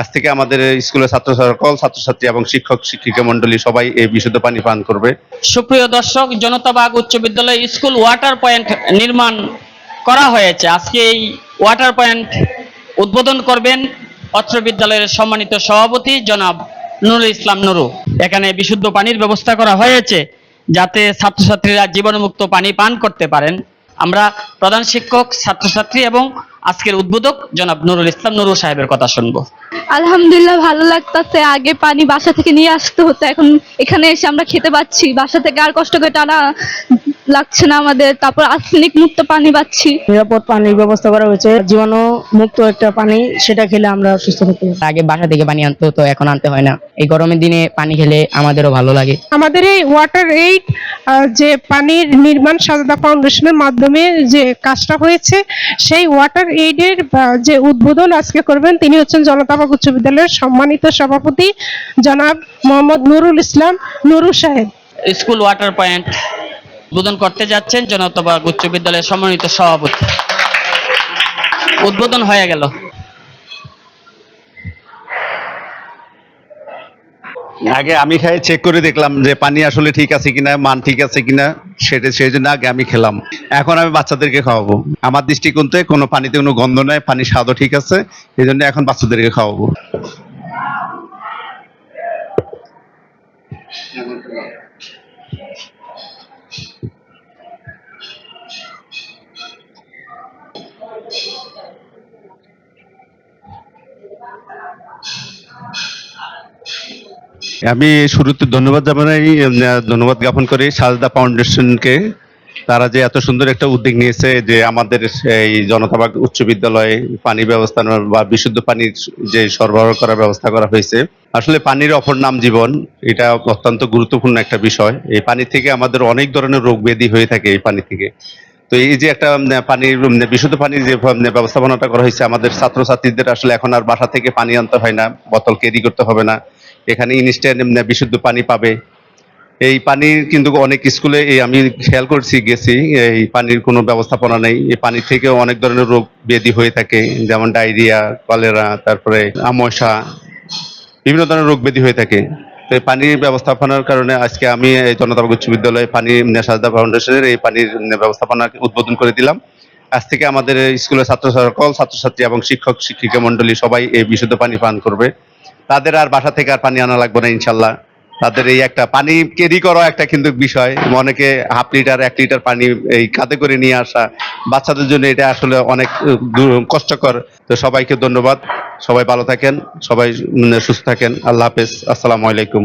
আজ থেকে আমাদের স্কুলের ছাত্র সকল ছাত্রছাত্রী এবং শিক্ষক, শিক্ষিকা মন্ডলী সবাই এই বিশুদ্ধ পানি পান করবে। সুপ্রিয় দর্শক, জনতাবাগ উচ্চ বিদ্যালয় স্কুল ওয়াটার পয়েন্ট নির্মাণ করা হয়েছে। আজকে এই ওয়াটার পয়েন্ট উদ্বোধন করবেন অত্র বিদ্যালয়ের সম্মানিত সভাপতি জনাব নুরুল ইসলাম নুরু। এখানে বিশুদ্ধ পানির ব্যবস্থা করা হয়েছে যাতে ছাত্রছাত্রীরা জীবনমুক্ত পানি পান করতে পারেন। আমরা প্রধান শিক্ষক, ছাত্রছাত্রী এবং আজকের উদ্বোধক জনাব নুরুল ইসলাম নুরু সাহেবের কথা শুনব। আলহামদুলিল্লাহ, ভালো লাগতেছে। আগে পানি বাসা থেকে নিয়ে আসতে হতো, এখন এখানে এসে আমরা খেতে পাচ্ছি। বাসা থেকে আর কষ্ট করে টানা লাগছে না আমাদের। তারপর আর্সেনিক মুক্ত পানি পাচ্ছি। নিরাপদ পানির ব্যবস্থা করা হয়েছে। জীবাণু মুক্ত একটা পানি সেটা খেলে আমরা সুস্থ থাকতে পারি আগে বাসা থেকে পানি আনতে হতো এখন আনতে হয় না। এই গরমের দিনে পানি খেলে আমাদেরও ভালো লাগে। আমাদের এই ওয়াটার এইড যে পানির নির্মাণ সাজদা ফাউন্ডেশনের মাধ্যমে যে কাজটা হয়েছে সেই ওয়াটার এইডের যে উদ্বোধন আজকে করবেন তিনি হচ্ছেন জনতাবাগ উচ্চ বিদ্যালয়ের সম্মানিত সভাপতি জনাব মোহাম্মদ নুরুল ইসলাম নুরু সাহেব। স্কুল ওয়াটার পয়েন্ট উদ্বোধন করতে যাচ্ছেন জনতাবাগ উচ্চ বিদ্যালয়ের সম্মানিত সভাপতি। উদ্বোধন হয়ে গেল। আগে আমি খাই চেক করে দেখলাম যে পানি আসলে ঠিক আছে কিনা, মান ঠিক আছে কিনা, সেটা সেই জন্য আগে আমি খেলাম। এখন আমি বাচ্চাদেরকে খাওয়াবো। আমার দৃষ্টিকোণ থেকে কোনো পানিতে কোনো গন্ধ নাই পানির স্বাদও ঠিক আছে, এই জন্য এখন বাচ্চাদেরকে খাওয়াবো। আমি শুরুতে ধন্যবাদ জানাই ধন্যবাদ জ্ঞাপন করি সাজদা ফাউন্ডেশনকে। তারা যে এত সুন্দর একটা উদ্যোগ নিয়েছে যে আমাদের এই জনতাবাগ উচ্চ বিদ্যালয়ে পানি ব্যবস্থা বা বিশুদ্ধ পানির যে সরবরাহ করার ব্যবস্থা করা হয়েছে। আসলে পানির অপর নাম জীবন, এটা অত্যন্ত গুরুত্বপূর্ণ একটা বিষয়। এই পানি থেকে আমাদের অনেক ধরনের রোগ ব্যাধি হয়ে থাকে এই পানি থেকে। তো এই যে একটা পানির বিশুদ্ধ পানির যে ব্যবস্থাপনাটা করা হয়েছে, আমাদের ছাত্রছাত্রীদের আসলে এখন আর বাসা থেকে পানি আনতে হয় না, বোতল ক্যারি করতে হবে না। এখানে ইনস্ট্যান্ট বিশুদ্ধ পানি পাবে। এই পানির কিন্তু অনেক স্কুলে, এই আমি খেয়াল করছি, গেছি, এই পানির কোনো ব্যবস্থাপনা নেই। এই পানি থেকে অনেক ধরনের রোগ ব্যাধি হয়ে থাকে, যেমন ডায়রিয়া, কলেরা, তারপরে আমশা, বিভিন্ন ধরনের রোগ ব্যাধি হয়ে থাকে। এই পানির ব্যবস্থাপনার কারণে আজকে আমি এই জনতা উচ্চ বিদ্যালয়ে পানি সাজদা ফাউন্ডেশনের এই পানির ব্যবস্থাপনা উদ্বোধন করে দিলাম। আজ থেকে আমাদের স্কুলের ছাত্র সকল, ছাত্রছাত্রী এবং শিক্ষক, শিক্ষিকা মন্ডলী সবাই এই বিশুদ্ধ পানি পান করবে। তাদের আর বাসা থেকে আর পানি আনা লাগবে না, ইনশাল্লাহ। তাদের এই একটা পানি ক্যারি করা একটা কিন্তু বিষয়। অনেকে হাফ লিটার এক লিটার পানি এই কাঁধে করে নিয়ে আসা। বাচ্চাদের জন্য এটা আসলে অনেক কষ্টকর। তো সবাইকে ধন্যবাদ। সবাই ভালো থাকেন, সবাই সুস্থ থাকেন। আল্লাহ হাফেজ। আসসালামু আলাইকুম।